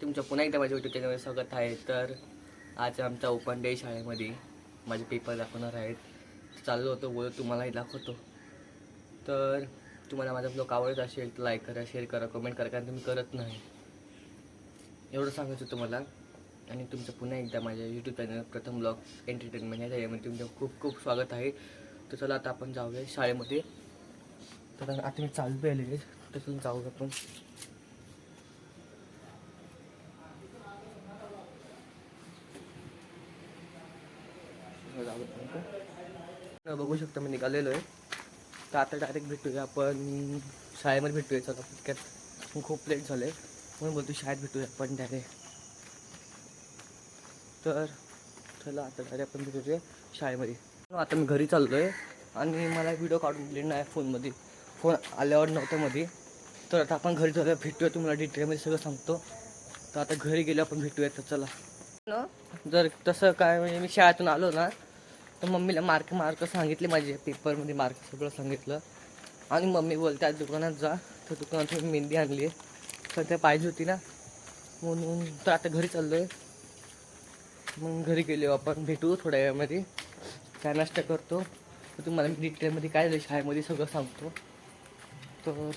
तुमचं पुन्हा एकदा माझ्या यूट्यूब चॅनलवर स्वागत आहे. तर आज आमचा ओपन डे शाळेमध्ये माझे पेपर दाखवणार आहेत. चालू होतो बोलत तुम्हालाही दाखवतो. तर तुम्हाला माझा ब्लॉग आवडत असेल तर लाईक करा शेअर करा कमेंट करा कारण तुम्ही करत नाही. एवढं सांगायचं तुम्हाला. आणि तुमचं पुन्हा एकदा माझ्या YouTube channel Pratham blog entertainment या त्याच्यामध्ये तुमचं खूप खूप स्वागत आहे. तर चला आता आपण जाऊया शाळेमध्ये. तर आता मी चालू आहे तसं जाऊया आपण. न बघू शकता मी निघालेलो आहे. तर आता डायरेक्ट भेटूया आपण. शाळेमध्ये भेटूया चला. पटक्यात खूप लेट झालं आहे म्हणून बोलतो शाळेत भेटूया आपण डायरेक्ट तर चला आता डायरेक्ट आपण भेटूया शाळेमध्ये. आता मी घरी चाललो आहे आणि मला व्हिडिओ काढून दिले नाही फोनमध्ये. फोन आल्यावर नव्हतं मध्ये तर आता आपण घरी जाऊया भेटूया तुम्हाला डिटेलमध्ये सगळं सांगतो. तर आता घरी गेलो आपण भेटूया तर चला. न जर तसं काय म्हणजे मी शाळेतून आलो ना तर मम्मीला मार्क मार्क सांगितले माझे पेपरमध्ये मार्क सगळं सांगितलं. आणि मम्मी बोलते आज दुकानात जा तर दुकानात मी मेहंदी आणली आहे सध्या पाहिजे होती ना. म्हणून तर आता घरी चाललो आहे मग घरी गेलो आपण भेटू थोड्या वेळामध्ये. काय नाश्ता करतो. तर तुम्हाला मी डिटेलमध्ये काय झालं शाळेमध्ये सगळं सांगतो. तर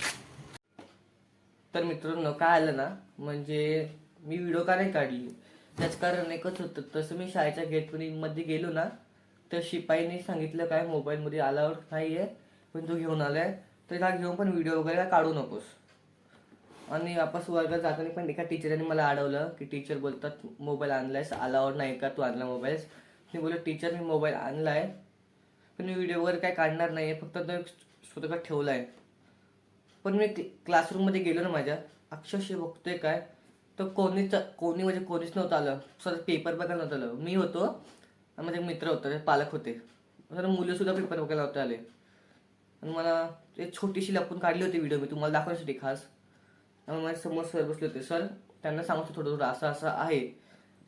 तर मित्रांनो काय आलं ना म्हणजे मी व्हिडिओ का नाही काढली? त्याच कारण एकच होतं तसं मी शाळेच्या गेटमध्ये मध्ये गेलो ना तर शिपाईने सांगितलं काय मोबाईलमध्ये आल्यावर नाही आहे पण तो घेऊन आला आहे तर हा घेऊन पण व्हिडिओ वगैरे काय काढू नकोस. आणि वापस वर्गात जाताना पण एका टीचरने मला अडवलं की टीचर बोलतात मोबाईल आणलायस आल्यावर नाही का तू आणला मोबाईल मी बोललो टीचर मी मोबाईल आणला आहे पण मी व्हिडिओ वगैरे काय काढणार नाही आहे फक्त तो एक स्वतःकडे ठेवला आहे पण मी क्लासरूममध्ये गेलो ना माझ्या अक्षरशः बघतोय काय तर कोणीच कोणी म्हणजे कोणीच नव्हतं आलं. सर पेपर बघायला नव्हतं आलं. मी होतो आणि माझे मित्र होता ते पालक होते. तर मुलंसुद्धा पेपर बघायला नव्हते आले. आणि मला एक छोटीशी लपून काढली होती व्हिडिओ मी तुम्हाला दाखवण्यासाठी खास. त्यामुळे माझ्यासमोर सर बसले होते. सर त्यांना सांगतो थोडं थोडं असं असं आहे.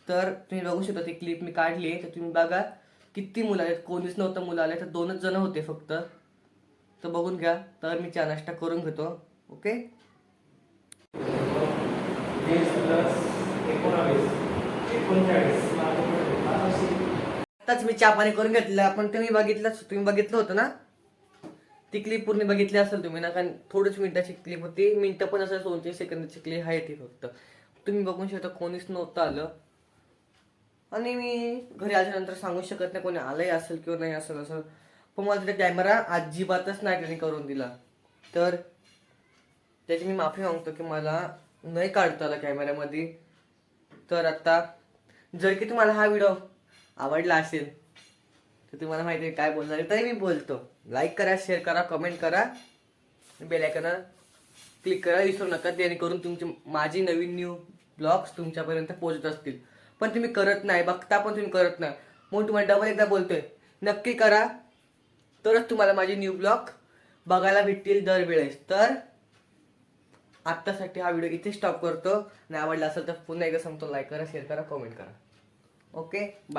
तर तुम्ही बघू शकता ती क्लिप मी काढली. आहे तर तुम्ही बघा किती मुलं आहेत कोणीच नव्हतं मुलं आले तर दोनच जण होते फक्त. तर बघून घ्या. तर मी चहा नाश्ता करून घेतो. ओके एकोणावीस एकोणचाळीस. आत्ताच मी चहा पाणी करून घेतलं. पण तुम्ही बघितलं तुम्ही बघितलं होतं ना? ती क्लिप पूर्ण बघितली असेल तुम्ही ना कारण थोडीच मिनिटाची क्लिप होती. मिनिटं पण असं दोनशे सेकंदाची क्लिप आहे ती फक्त. तुम्ही बघून शकता कोणीच नव्हतं आलं. आणि मी घरी आल्यानंतर सांगू शकत नाही कोणी आलंही असेल किंवा नाही असेल असं. पण मला तिथे कॅमेरा अजिबातच नाही त्यांनी करून दिला. तर त्याची मी माफी मागतो की मला नाही काढता आला कॅमेऱ्यामध्ये तर आत्ता जर की तुम्हाला हा व्हिडिओ आवडला असेल तर तुम्हाला माहिती आहे काय बोलणार आहे. तरी मी बोलतो. लाईक करा शेअर करा कमेंट करा. बेल आयकॉनवर क्लिक करा विसरू नका जेणेकरून तुमचे माझी नवीन न्यू ब्लॉग्स तुमच्यापर्यंत पोहोचत असतील. पण तुम्ही करत नाही बघता पण तुम्ही करत नाही. म्हणून तुम्हाला डबल एकदा बोलतोय. नक्की करा. तरच तुम्हाला माझे न्यू ब्लॉग बघायला भेटतील दरवेळेस. तर आत्तासाठी हा व्हिडिओ इथे स्टॉप करतो. आणि आवडला असेल तर पुन्हा एकदा सांगतो लाईक करा शेअर करा कमेंट करा. Okay bye